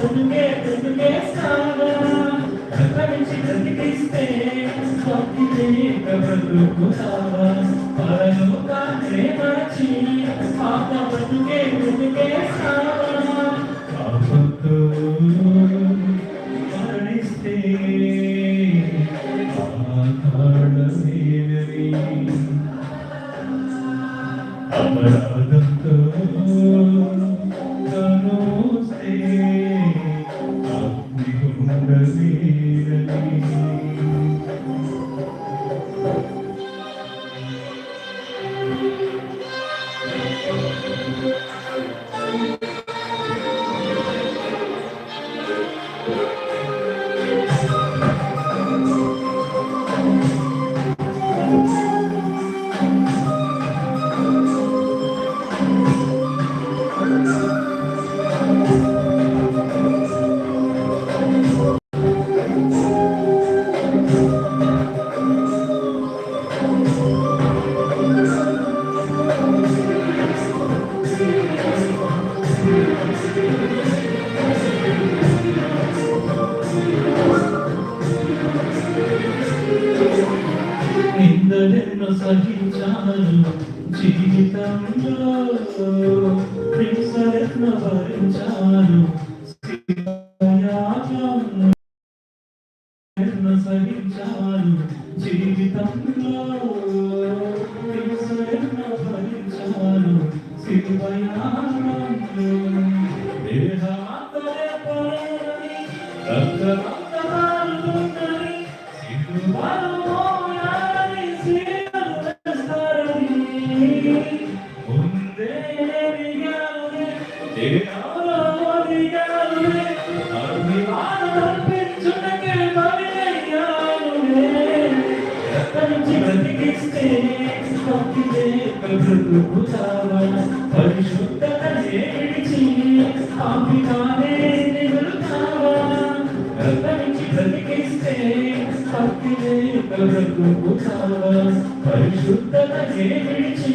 పరలోకం చేర్చుటకే వచ్చానుగా ప్రకటించి బ్రతికిస్తే భక్తిదే బ్రతుకుతావా పరలోకాన్ని జీవితంలో హింసలెన్నో భరించాను సహించాను జీవితంలో భరించాను పరిశుద్ధత బ్రతుకుతావా పరిశుద్ధతనే నిలుతావా రక్తమిచ్చి బ్రతికిస్తే భక్తిదే బ్రతుకుతావా పరిశుద్ధతనే విడిచి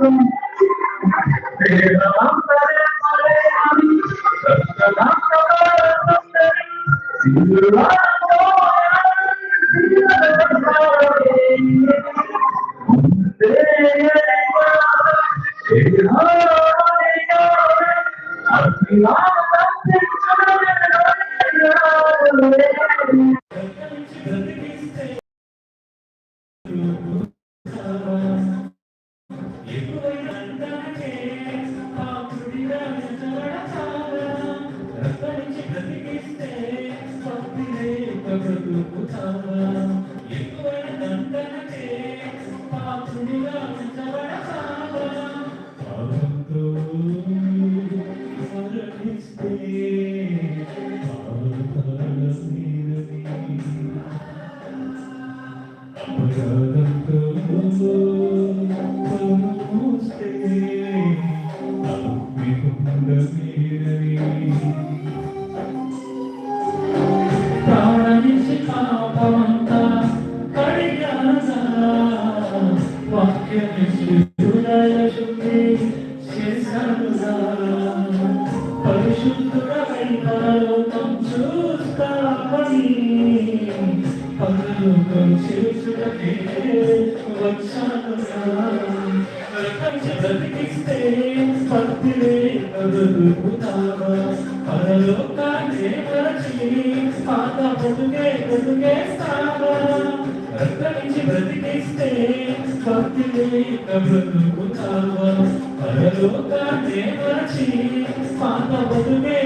Thank you. శివయాగంలో ప్రాణించి పరలోకాన్ని మరచి పాత బతుకే బతుకేస్తావా రక్తమించి బ్రతికిస్తే భక్తిలే బ్రతుకుతావా? పరలోకాన్ని మరచి పాత బతుకే